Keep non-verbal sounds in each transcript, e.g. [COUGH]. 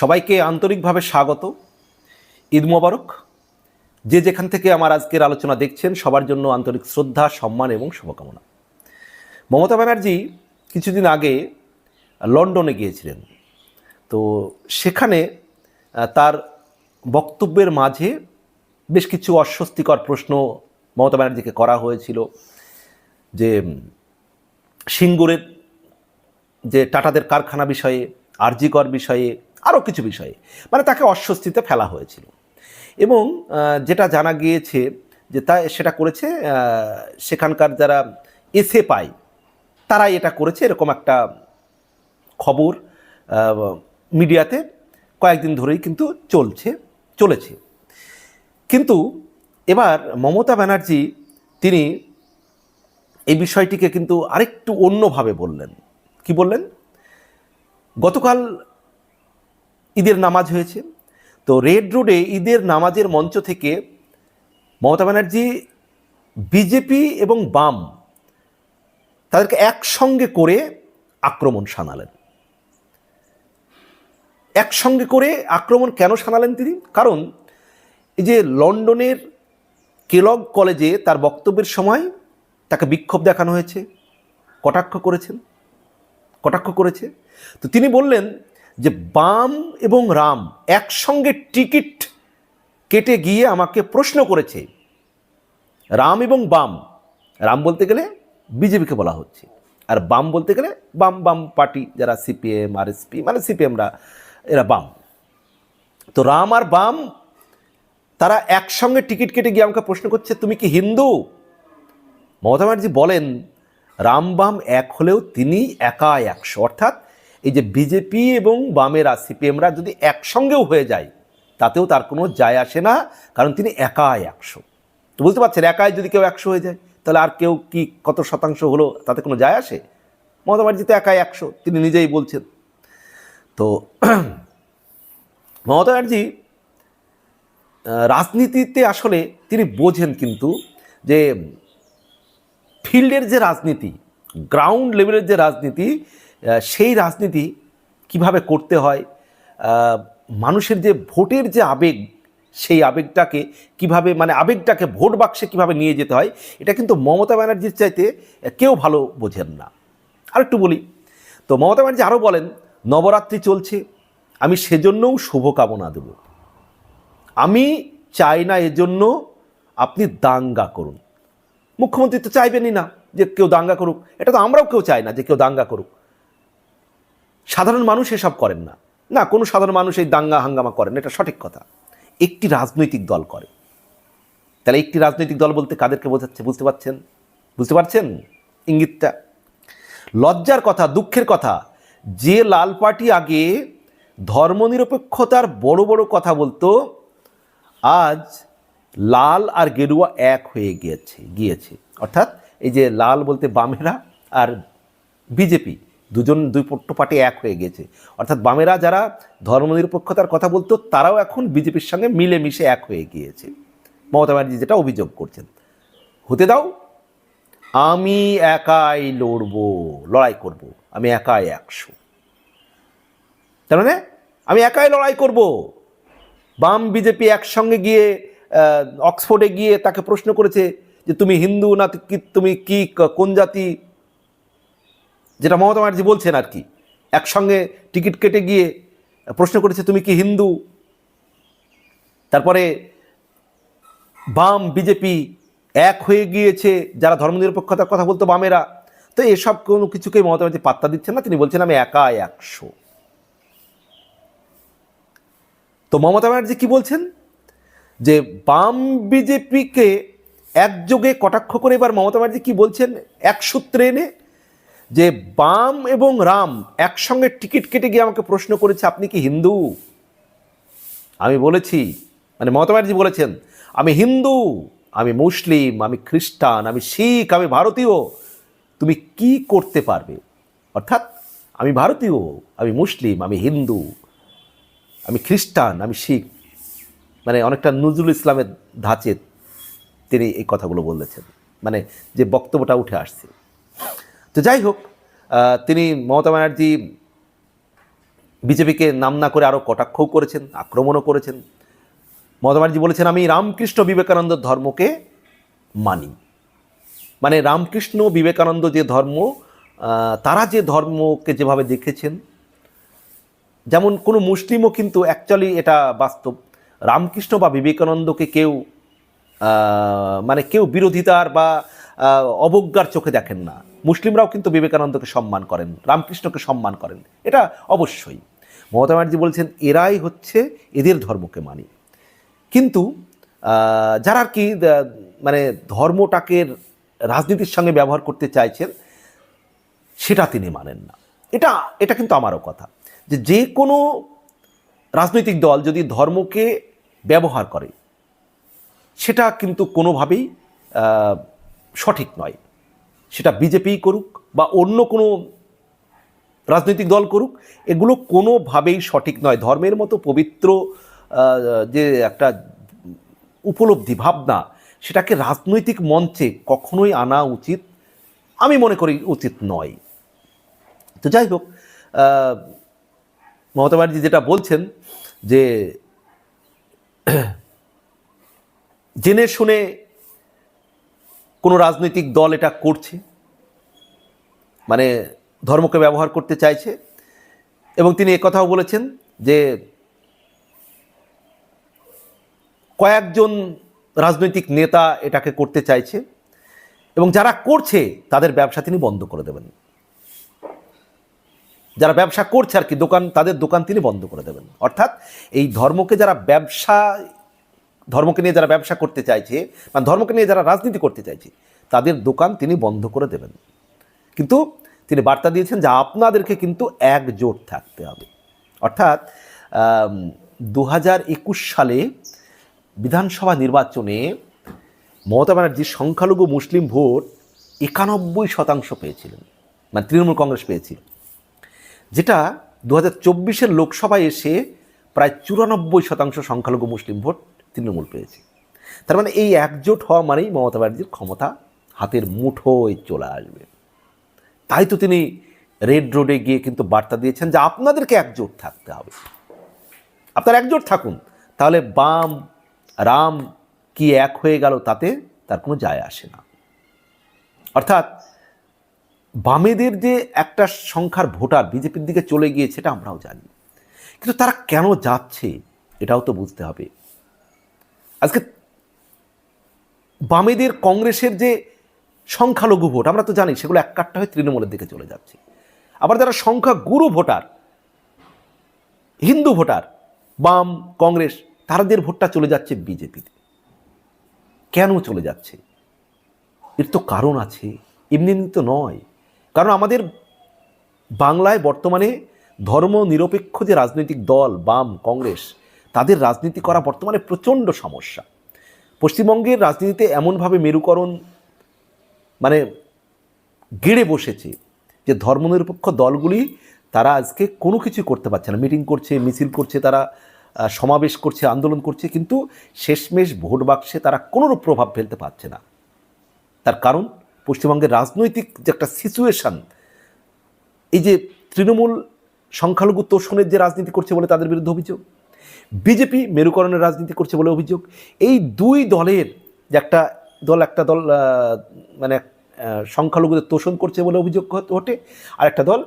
সবাইকে আন্তরিকভাবে স্বাগত। ঈদ মোবারক। যে যেখান থেকে আমার আজকের আলোচনা দেখছেন, সবার জন্য আন্তরিক শ্রদ্ধা, সম্মান এবং শুভকামনা। মমতা ব্যানার্জি কিছুদিন আগে লন্ডনে গিয়েছিলেন। তো সেখানে তার বক্তব্যের মাঝে বেশ কিছু অস্বস্তিকর প্রশ্ন মমতা ব্যানার্জিকে করা হয়েছিল যে সিঙ্গুরের যে টাটাদের কারখানা বিষয়ে, আরজিকর বিষয়ে আরও কিছু বিষয়ে। মানে তাকে অস্বস্তিতে ফেলা হয়েছিল। এবং যেটা জানা গিয়েছে যে তা, সেটা করেছে সেখানকার যারা এসে পায় তারাই এটা করেছে। এরকম একটা খবর মিডিয়াতে কয়েকদিন ধরেই কিন্তু চলছে, চলেছে। কিন্তু এবার মমতা ব্যানার্জি, তিনি এই বিষয়টিকে কিন্তু আরেকটু অন্যভাবে বললেন। কি বললেন? গতকাল ঈদের নামাজ হয়েছে। তো রেড রোডে ঈদের নামাজের মঞ্চ থেকে মমতা ব্যানার্জি বিজেপি এবং বাম তাদেরকে একসঙ্গে করে আক্রমণ শানালেন। একসঙ্গে করে আক্রমণ কেন শানালেন তিনি? কারণ এই যে লন্ডনের কেলগ কলেজে তার বক্তব্যের সময় তাকে বিক্ষোভ দেখানো হয়েছে, কটাক্ষ করেছেন, কটাক্ষ করেছে। তো তিনি বললেন যে বাম এবং রাম একসঙ্গে টিকিট কেটে গিয়ে আমাকে প্রশ্ন করেছে, রাম এবং বাম, রাম বলতে গেলে বিজেপিকে বলা হচ্ছে, আর বাম বলতে গেলে বাম বাম পার্টি যারা সিপিএম, আরএসপি মানে সিপিএমরা, এরা বাম। তো রাম আর বাম, তারা একসঙ্গে টিকিট কেটে গিয়ে আমাকে প্রশ্ন করছে, তুমি কি হিন্দু? মমতা ব্যানার্জি বলেন, রাম, বাম এক হলেও তিনি একা একশো, অর্থাৎ এই যে বিজেপি এবং বামেরা সিপিএমরা যদি একসঙ্গেও হয়ে যায়, তাতেও তার কোনো যায় আসে না, কারণ তিনি একাই একশো। তো বুঝতে পারছেন, একাই যদি কেউ একশো হয়ে যায়, তাহলে আর কেউ কি কত শতাংশ হলো, তাতে কোনো যায় আসে? মমতা ব্যানার্জি তো একাই একশো, তিনি নিজেই বলছেন। তো [CLEARS THROAT] মমতা ব্যানার্জি রাজনীতিতে আসলে তিনি বোঝেন কিন্তু যে ফিল্ডের যে রাজনীতি, গ্রাউন্ড লেভেলের যে রাজনীতি সেই রাজনীতি কীভাবে করতে হয় মানুষের যে ভোটের যে আবেগ, সেই আবেগটাকে কীভাবে মানে আবেগটাকে ভোট বাক্সে কীভাবে নিয়ে যেতে হয়, এটা কিন্তু মমতা ব্যানার্জির চাইতে কেউ ভালো বোঝেন না। আরেকটু বলি, তো মমতা ব্যানার্জি আরও বলেন, নবরাত্রি চলছে, আমি সেজন্যও শুভকামনা দেব। আমি চাই না এজন্য আপনি দাঙ্গা করুন। মুখ্যমন্ত্রী তো চাইবেনই না যে কেউ দাঙ্গা করুক। এটা তো আমরাও কেউ চাই না যে কেউ দাঙ্গা করুক। সাধারণ মানুষ এসব করেন না। না, কোনো সাধারণ মানুষ এই দাঙ্গা হাঙ্গামা করেন এটা সঠিক কথা। একটি রাজনৈতিক দল করে। তাহলে একটি রাজনৈতিক দল বলতে কাদেরকে বোঝাচ্ছে, বুঝতে পারছেন? বুঝতে পারছেন ইঙ্গিতটা? লজ্জার কথা, দুঃখের কথা, যে লাল পার্টি আগে ধর্মনিরপেক্ষতার বড় বড় কথা বলতো, আজ লাল আর গেরুয়া এক হয়ে গিয়েছে গিয়েছে। অর্থাৎ এই যে লাল বলতে বামেরা আর বিজেপি দুজন, দুই পট্ট পার্টি এক হয়ে গিয়েছে অর্থাৎ বামেরা যারা ধর্মনিরপেক্ষতার কথা বলতো, তারাও এখন বিজেপির সঙ্গে মিলেমিশে এক হয়ে গিয়েছে। মমতা ব্যানার্জি যেটা অভিযোগ করছেন। হতে দাও, আমি একাই লড়বো, লড়াই করব, আমি একাই একশো। তার মানে আমি একাই লড়াই করব। বাম বিজেপি একসঙ্গে গিয়ে অক্সফোর্ডে গিয়ে তাকে প্রশ্ন করেছে যে, তুমি হিন্দু না তুমি কি, কোন জাতি? যেটা মমতা ব্যানার্জি বলছেন আর কি, একসঙ্গে টিকিট কেটে গিয়ে প্রশ্ন করেছে, তুমি কি হিন্দু? তারপরে বাম, বিজেপি এক হয়ে গিয়েছে, যারা ধর্মনিরপেক্ষতার কথা বলতো বামেরা। তো এসব কোনো কিছুকেই মমতা ব্যানার্জি পাত্তা দিচ্ছেন না, তিনি বলছেন, আমি একা একশো। তো মমতা ব্যানার্জি কি বলছেন? যে বাম বিজেপিকে একযোগে কটাক্ষ করে এবার মমতা ব্যানার্জি কি বলছেন? এক সূত্রে এনে যে বাম এবং রাম একসঙ্গে টিকিট কেটে গিয়ে আমাকে প্রশ্ন করেছে, আপনি কি হিন্দু? আমি বলেছি মানে মমতা ব্যানার্জি বলেছেন, আমি হিন্দু, আমি মুসলিম, আমি খ্রিস্টান, আমি শিখ, আমি ভারতীয়। তুমি কি করতে পারবে? অর্থাৎ, আমি ভারতীয়, আমি মুসলিম, আমি হিন্দু, আমি খ্রিস্টান, আমি শিখ। মানে অনেকটা নজরুল ইসলামের ধাঁচে তিনি এই কথাগুলো বলেছেন। মানে যে বক্তব্যটা উঠে আসছে। তো যাই হোক তিনি মমতা ব্যানার্জি বিজেপিকে নাম না করে আরও কটাক্ষও করেছেন, আক্রমণও করেছেন। মমতা ব্যানার্জি বলেছেন, আমি রামকৃষ্ণ বিবেকানন্দের ধর্মকে মানি। মানে রামকৃষ্ণ বিবেকানন্দ যে ধর্ম তারা যে ধর্মকে যেভাবে দেখেছেন, যেমন কোনো মুসলিমও কিন্তু অ্যাকচুয়ালি এটা বাস্তব। রামকৃষ্ণ বা বিবেকানন্দকে কেউ মানে কেউ বিরোধিতার বা অবজ্ঞার চোখে দেখেন না। মুসলিমরাও কিন্তু বিবেকানন্দকে সম্মান করেন, রামকৃষ্ণকে সম্মান করেন। এটা অবশ্যই। মমতা ব্যানার্জি বলছেন, এরাই হচ্ছে এদের ধর্মকে মানি। কিন্তু যারা আর কি মানে ধর্মটাকে রাজনীতির সঙ্গে ব্যবহার করতে চাইছেন, সেটা তিনি মানেন না। এটা এটা কিন্তু আমারও কথা যে যে কোনো রাজনৈতিক দল যদি ধর্মকে ব্যবহার করে, সেটা কিন্তু কোনোভাবেই সঠিক নয়। সেটা বিজেপি করুক বা অন্য কোনো রাজনৈতিক দল করুক, এগুলো কোনোভাবেই সঠিক নয়। ধর্মের মতো পবিত্র যে একটা উপলব্ধি, ভাবনা, সেটাকে রাজনৈতিক মঞ্চে কখনোই আনা উচিত, আমি মনে করি উচিত নয়। তো যাই হোক মমতা ব্যানার্জি যেটা বলছেন যে [CLEARS THROAT] জেনে শুনে কোনো রাজনৈতিক দল এটা করছে মানে ধর্মকে ব্যবহার করতে চাইছে, এবং তিনি একথাও বলেছেন যে কয়েকজন রাজনৈতিক নেতা এটাকে করতে চাইছে, এবং যারা করছে তাদের ব্যবসা তিনি বন্ধ করে দেবেন। যারা ব্যবসা করছে আর কি, দোকান, তাদের দোকান তিনি বন্ধ করে দেবেন। অর্থাৎ এই ধর্মকে যারা ব্যবসা ধর্মকে নিয়ে যারা ব্যবসা করতে চাইছে বা ধর্মকে নিয়ে যারা রাজনীতি করতে চাইছে, তাদের দোকান তিনি বন্ধ করে দেবেন। কিন্তু তিনি বার্তা দিয়েছেন যে আপনাদেরকে কিন্তু একজোট থাকতে হবে। অর্থাৎ দু হাজার একুশ সালে বিধানসভা নির্বাচনে মমতা ব্যানার্জি সংখ্যালঘু মুসলিম ভোট একানব্বই শতাংশ পেয়েছিলেন মানে তৃণমূল কংগ্রেস পেয়েছিল। যেটা দু হাজার লোকসভায় এসে প্রায় চুরানব্বই শতাংশ সংখ্যালঘু মুসলিম ভোট তৃণমূল পেয়েছে। তার মানে এই একজোট হওয়া মানেই মমতা ব্যানার্জির ক্ষমতা হাতের মুঠোয় চলে আসবে। তাই তো তিনি রেড রোডে গিয়ে কিন্তু বার্তা দিয়েছেন যে আপনাদেরকে একজোট থাকতে হবে। আপনারা একজোট থাকুন, তাহলে বাম, রাম কি এক হয়ে গেল তাতে তার কোনো যায় আসে না। অর্থাৎ বামেদের যে একটা সংখ্যার ভোটার বিজেপির দিকে চলে গিয়েছে, এটা আমরাও জানি। কিন্তু তারা কেন যাচ্ছে, এটাও তো বুঝতে হবে। আজকে বামেদের কংগ্রেসের যে সংখ্যালঘু ভোট, আমরা তো জানি সেগুলো এক কাট্টা হয়ে তৃণমূলের দিকে চলে যাচ্ছে। আবার যারা সংখ্যা গুরু ভোটার, হিন্দু ভোটার, বাম, কংগ্রেস, তাদের ভোটটা চলে যাচ্ছে বিজেপিতে কেন চলে যাচ্ছে? এর তো কারণ আছে, এমনি এমনি তো নয়। কারণ আমাদের বাংলায় বর্তমানে ধর্ম নিরপেক্ষ যে রাজনৈতিক দল, বাম, কংগ্রেস তাদের রাজনীতি করা বর্তমানে প্রচণ্ড সমস্যা। পশ্চিমবঙ্গের রাজনীতিতে এমনভাবে মেরুকরণ মানে গেড়ে বসেছে যে ধর্মনিরপেক্ষ দলগুলি তারা আজকে কোনো কিছু করতে পারছে না। মিটিং করছে, মিছিল করছে, তারা সমাবেশ করছে, আন্দোলন করছে, কিন্তু শেষমেশ ভোট বাক্সে তারা কোনোরূপ প্রভাব ফেলতে পারছে না। তার কারণ পশ্চিমবঙ্গের রাজনৈতিক যে একটা সিচুয়েশান এই যে তৃণমূল সংখ্যালঘু তোষণের যে রাজনীতি করছে বলে তাদের বিরুদ্ধে অভিযোগ বিজেপি মেরুকরণের রাজনীতি করছে বলে অভিযোগ। এই দুই দলের যে একটা দল একটা দল মানে সংখ্যালঘুদের তোষণ করছে বলে অভিযোগ ওঠে, আর একটা দল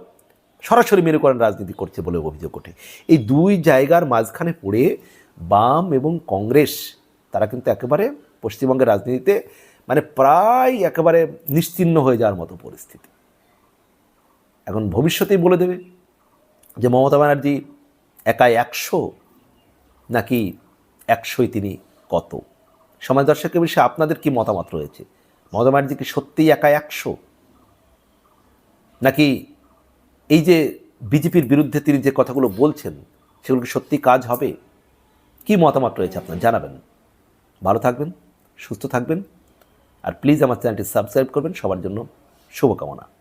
সরাসরি মেরুকরণ রাজনীতি করছে বলে অভিযোগ ওঠে। এই দুই জায়গার মাঝখানে পড়ে বাম এবং কংগ্রেস, তারা কিন্তু একেবারে পশ্চিমবঙ্গের রাজনীতিতে মানে প্রায় একেবারে নিশ্চিহ্ন হয়ে যাওয়ার মতো পরিস্থিতি। এখন ভবিষ্যতেই বলে দেবে যে মমতা ব্যানার্জি একাই একশো নাকি একশোই তিনি কত? সমাজ দর্শকের বিষয়ে আপনাদের কি মতামত রয়েছে? মমতা ব্যানার্জি কি সত্যিই একা একশো? নাকি এই যে বিজেপির বিরুদ্ধে তিনি যে কথাগুলো বলছেন, সেগুলো কি সত্যি কাজ হবে? কি মতামত রয়েছে আপনার? জানাবেন। ভালো থাকবেন, সুস্থ থাকবেন, আর প্লিজ আমার চ্যানেলটি সাবস্ক্রাইব করবেন। সবার জন্য শুভকামনা।